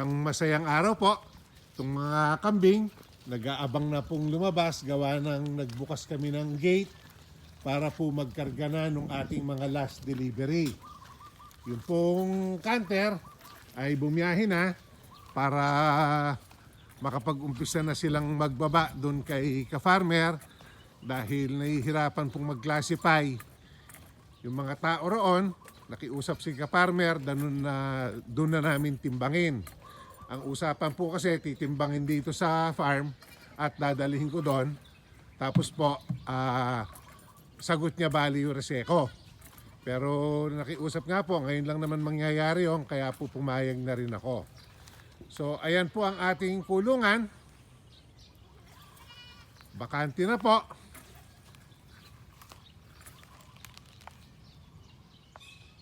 Isang masayang araw po. Itong mga kambing, nag-aabang na pong lumabas. Gawa ng nagbukas kami ng gate para po magkarga na nung ating mga last delivery. Yung pong canter ay bumiyahe na para makapag-umpisa na silang magbaba doon kay ka-farmer dahil nahihirapan pong mag-classify yung mga tao roon, nakiusap si ka-farmer, doon na, doon na namin timbangin. Ang usapan po kasi, titimbangin dito sa farm at dadalhin ko doon. Tapos po, ah, sagot niya bali yung reseko. Pero nakiusap nga po, ngayon lang naman mangyayari yon kaya po pumayag na rin ako. So, ayan po ang ating kulungan. Bakante na po.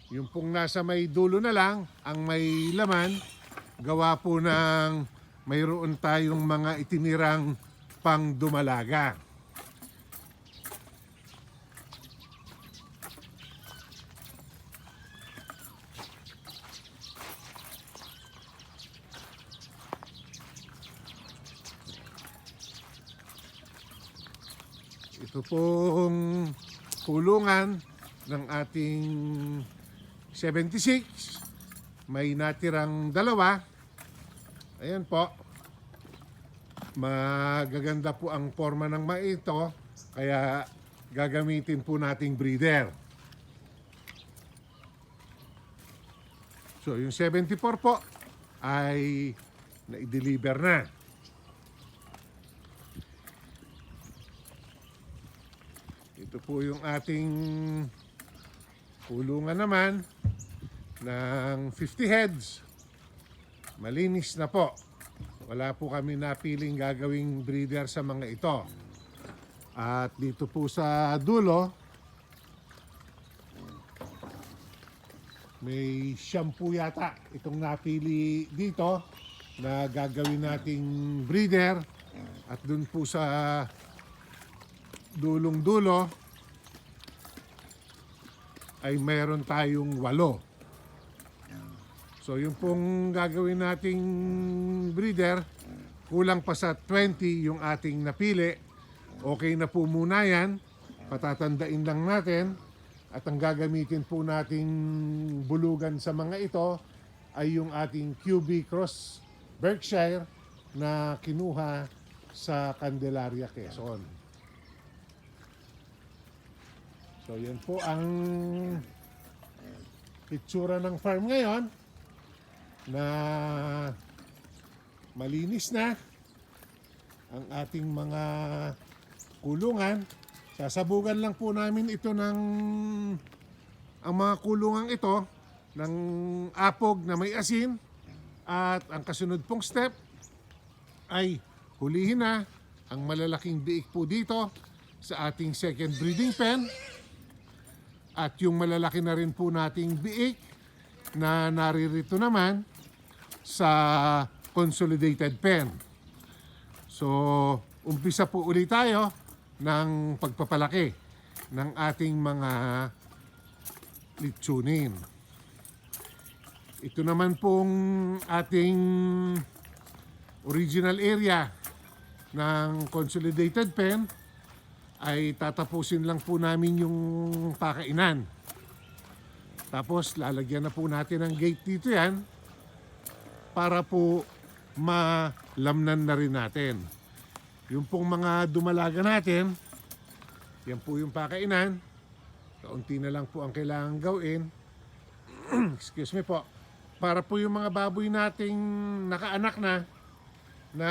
Yung pong nasa may dulo na lang, ang may laman, gawa po ng mayroon tayong mga itinirang pang dumalaga. Ito pong kulungan ng ating 76. May natirang dalawa. Ayan po. Magaganda po ang forma ng mga ito. Kaya gagamitin po nating breeder. So yung 74 po ay na-deliver na. Ito po yung ating kulungan naman ng 50 heads. Malinis na po. Wala po kami napiling gagawing breeder sa mga ito. At dito po sa dulo, may shampoo yata itong napili dito na gagawin nating breeder. At dun po sa dulong dulo ay meron tayong walo. So yung pong gagawin nating breeder, kulang pa sa 20 yung ating napili. Okay na po muna yan. Patatandain lang natin. At ang gagamitin po nating bulugan sa mga ito ay yung ating QB Cross Berkshire na kinuha sa Candelaria, Quezon. So yan po ang itsura ng farm ngayon na malinis na ang ating mga kulungan. Sasabugan lang po namin ito ng ang mga kulungang ito ng apog na may asin at ang kasunod pong step ay hulihin na ang malalaking biik po dito sa ating second breeding pen at yung malalaki na rin po nating biik na naririto naman sa consolidated pen. So, umpisa po ulit tayo ng pagpapalaki ng ating mga litsunin. Ito naman pong ating original area ng consolidated pen ay tatapusin lang po namin yung pakainan. Tapos lalagyan na po natin ng gate dito yan para po malamnan na rin natin. Yung pong mga dumalaga natin, yan po yung pakainan. Kaunti na lang po ang kailangan gawin. Excuse me po. Para po yung mga baboy nating nakaanak na na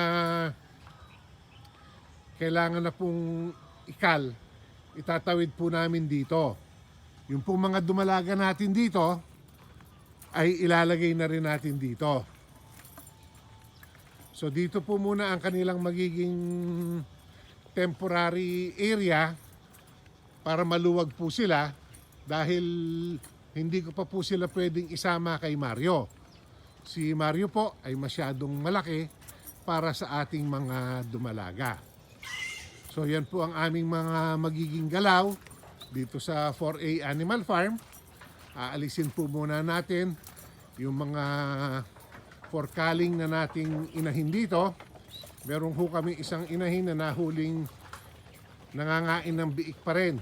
kailangan na pong ikal, itatawid po namin dito. Yung pong mga dumalaga natin dito, ay ilalagay na rin natin dito. So dito po muna ang kanilang magiging temporary area para maluwag po sila dahil hindi ko pa po sila pwedeng isama kay Mario. Si Mario po ay masyadong malaki para sa ating mga dumalaga. So yan po ang aming mga magiging galaw dito sa 4A Animal Farm. Aalisin po muna natin yung mga for calling na nating inahin dito. Meron ho kami isang inahin na nahuling nangangain ng biik pa rin.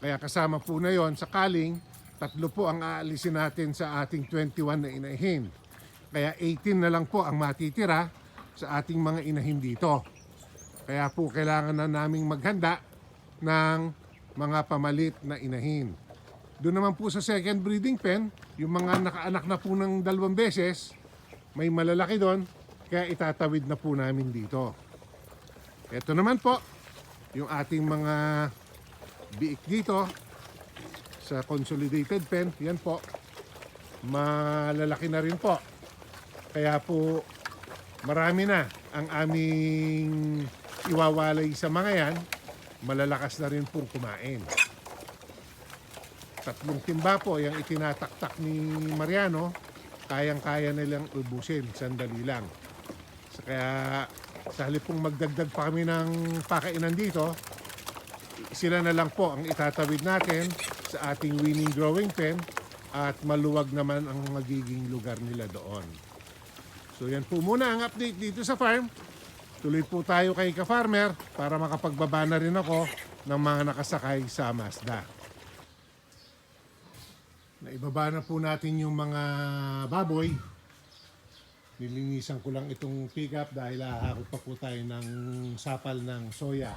Kaya kasama po na yon sa kaling, tatlo po ang aalisin natin sa ating 21 na inahin. Kaya 18 na lang po ang matitira sa ating mga inahin dito. Kaya po kailangan na naming maghanda ng mga pamalit na inahin. Doon naman po sa second breeding pen, yung mga nakaanak na po ng dalawang beses, may malalaki doon, kaya itatawid na po namin dito. Ito naman po, yung ating mga biik dito sa consolidated pen, yan po, malalaki na rin po. Kaya po, marami na ang aming iwawalay sa mga yan, malalakas na rin pong kumain. Tatlong timba po yung itinataktak ni Mariano, kayang-kaya nilang ubusin, sandali lang. So, kaya sa halip pong magdagdag pa kami ng pakainan dito, sila na lang po ang itatawid natin sa ating winning growing pen at maluwag naman ang magiging lugar nila doon. So yan po muna ang update dito sa farm. Tuloy po tayo kay ka-farmer para makapagbaba na rin ako ng mga nakasakay sa Mazda. Naibaba na po natin yung mga baboy. Nilinisan ko lang itong pickup dahil hahakot pa po tayo ng sapal ng soya.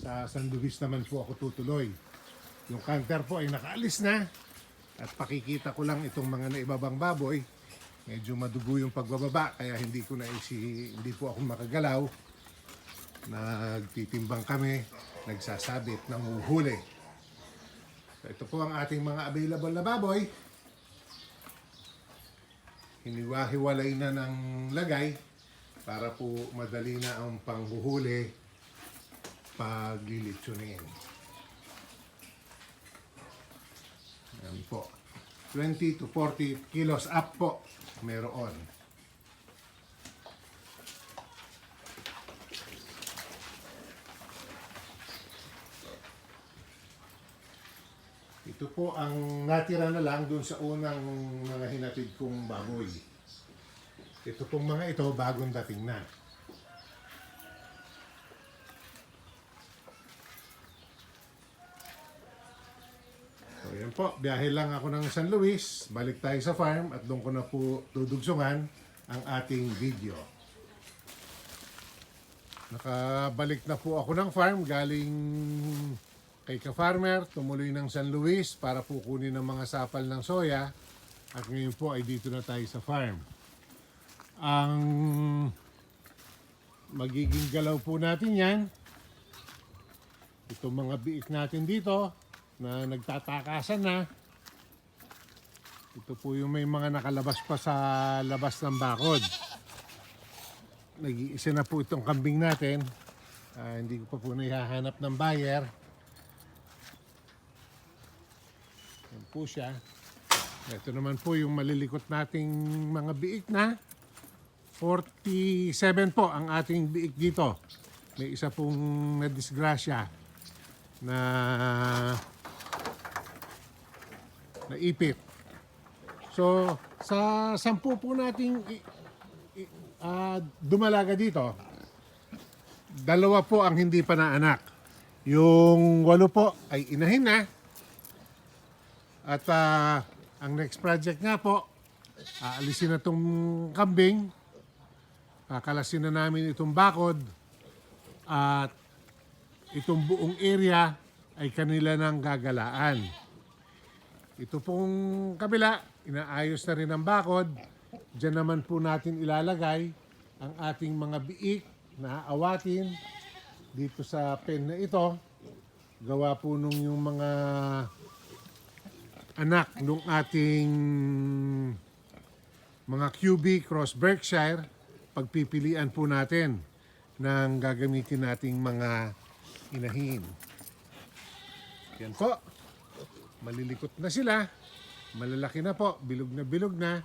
Sa San Luis naman po ako tutuloy. Yung canter po ay nakaalis na. At pakikita ko lang itong mga naibabang baboy. Medyo madugo yung pagbababa kaya hindi ko na isi, hindi po ako makagalaw. Nagtitimbang kami, nagsasabit, nanguhuli. Ito po ang ating mga available na baboy. Hiniwa-hiwalay na ng lagay para po madali na ang panghuhuli paglilitsunin. Yan po. 20 to 40 kilos up po meron. Ito po ang natira na lang dun sa unang mga hinatid kong baboy. Ito pong mga ito bagong dating na. So yan po, biyahe lang ako ng San Luis, balik tayo sa farm at doon ko na po tudugsungan ang ating video. Nakabalik na po ako ng farm galing kay ka-farmer, tumuloy ng San Luis para po kunin ang mga sapal ng soya at ngayon po ay dito na tayo sa farm. Ang magiging galaw po natin yan, itong mga biik natin dito na nagtatakasan na, ito po yung may mga nakalabas pa sa labas ng bakod. Nag-iisa na po itong kambing natin. Ah, hindi ko pa po naihahanap ng buyer. Po siya. Ito naman po yung malilikot nating mga biik na. 47 po ang ating biik dito. May isa pong nadisgrasya na naipit. So, sa sampu po nating ah, dumalaga dito, dalawa po ang hindi pa naanak. Yung walo po ay inahin na. At ah, ang next project nga po, aalisin na itong kambing, kakalasin na namin itong bakod, at itong buong area ay kanila nang gagalaan. Ito pong kabila, inaayos na rin ang bakod. Diyan naman po natin ilalagay ang ating mga biik na awatin dito sa pen na ito. Gawa po nung yung mga anak nung ating mga QB Cross Berkshire, pagpipilian po natin ng gagamitin nating mga inahin. Yan po. Malilikot na sila. Malalaki na po. Bilog na bilog na.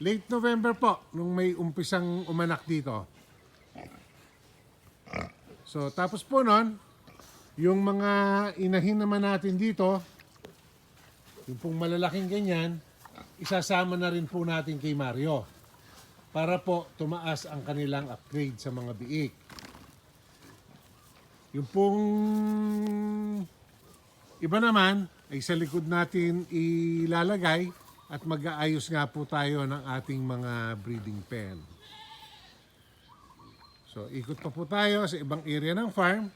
Late November po, nung may umpisang umanak dito. So, tapos po nun, yung mga inahin naman natin dito, yung pong malalaking ganyan, isasama na rin po natin kay Mario. para po tumaas ang kanilang upgrade sa mga biik. Yung pong iba naman ay sa likod natin ilalagay at mag-aayos nga po tayo ng ating mga breeding pen. So ikot pa po tayo sa ibang area ng farm.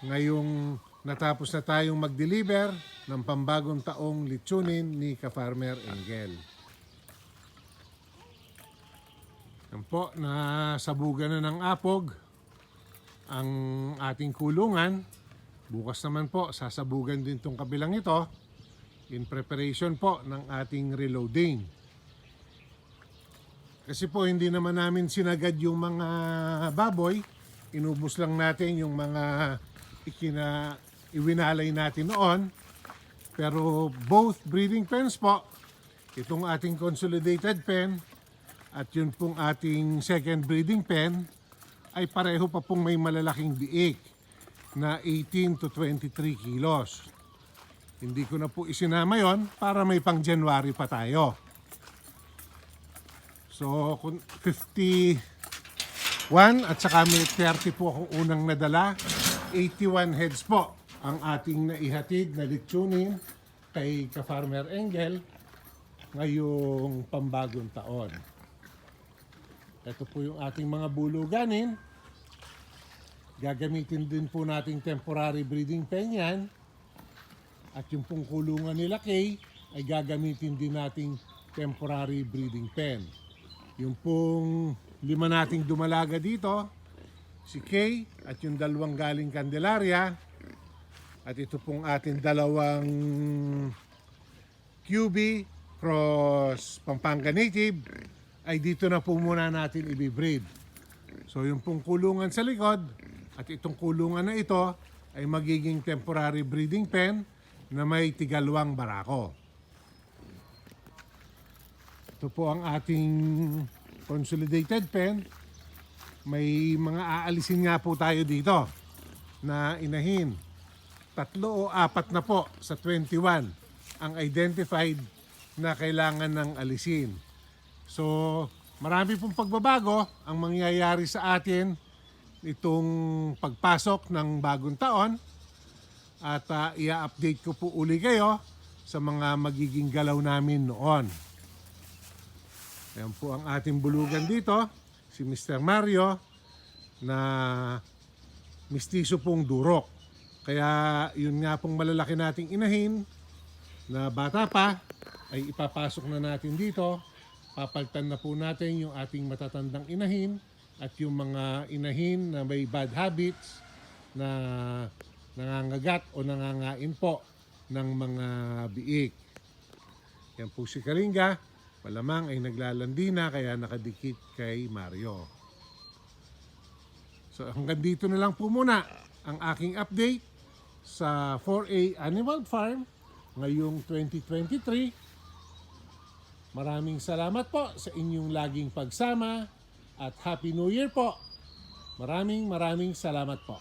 Ngayong natapos na tayong mag-deliver ng pambagong taong litsunin ni ka-farmer Engel. Yan po, nasabugan na ng apog ang ating kulungan. Bukas naman po, sasabugan din tong kabilang ito in preparation po ng ating reloading. Kasi po hindi naman namin sinagad yung mga baboy. Inubos lang natin yung mga ikina, iwinalay natin noon. Pero both breeding pens po, itong ating consolidated pen at yun pong ating second breeding pen ay pareho pa pong may malalaking biik na 18 to 23 kilos. Hindi ko na po isinama yon para may pang January pa tayo. So, kung 51 at saka may 30 po ako unang nadala. 81 heads po ang ating naihatid na litsunin kay ka-farmer Engel ngayong pambagong taon. Ito po yung ating mga buluganin. Gagamitin din po nating temporary breeding pen yan. At yung pong kulungan nila Kay ay gagamitin din nating temporary breeding pen. Yung pong lima nating dumalaga dito, si Kay at yung dalawang galing Candelaria at ito pong ating dalawang QB cross Pampanga Native ay dito na po muna natin ibibreed. So yung pong kulungan sa likod at itong kulungan na ito ay magiging temporary breeding pen na may tigalwang barako. Ito po ang ating consolidated pen. May mga aalisin nga po tayo dito na inahin. Tatlo o apat na po sa 21 ang identified na kailangan ng alisin. So, marami pong pagbabago ang mangyayari sa atin itong pagpasok ng bagong taon at ah, i-update ko po uli kayo sa mga magiging galaw namin noon. Ayan po ang ating bulugan dito, si Mr. Mario na mistiso pong durok. Kaya yun nga pong malalaki nating inahin na bata pa ay ipapasok na natin dito. Papaltan na po natin yung ating matatandang inahin at yung mga inahin na may bad habits na nangangagat o nangangain po ng mga biik. Yan po si Kalinga. Malamang ay naglalandi na kaya nakadikit kay Mario. So hanggang dito na lang po muna ang aking update sa 4A Animal Farm ngayong 2023. Maraming salamat po sa inyong laging pagsama at Happy New Year po. Maraming maraming salamat po.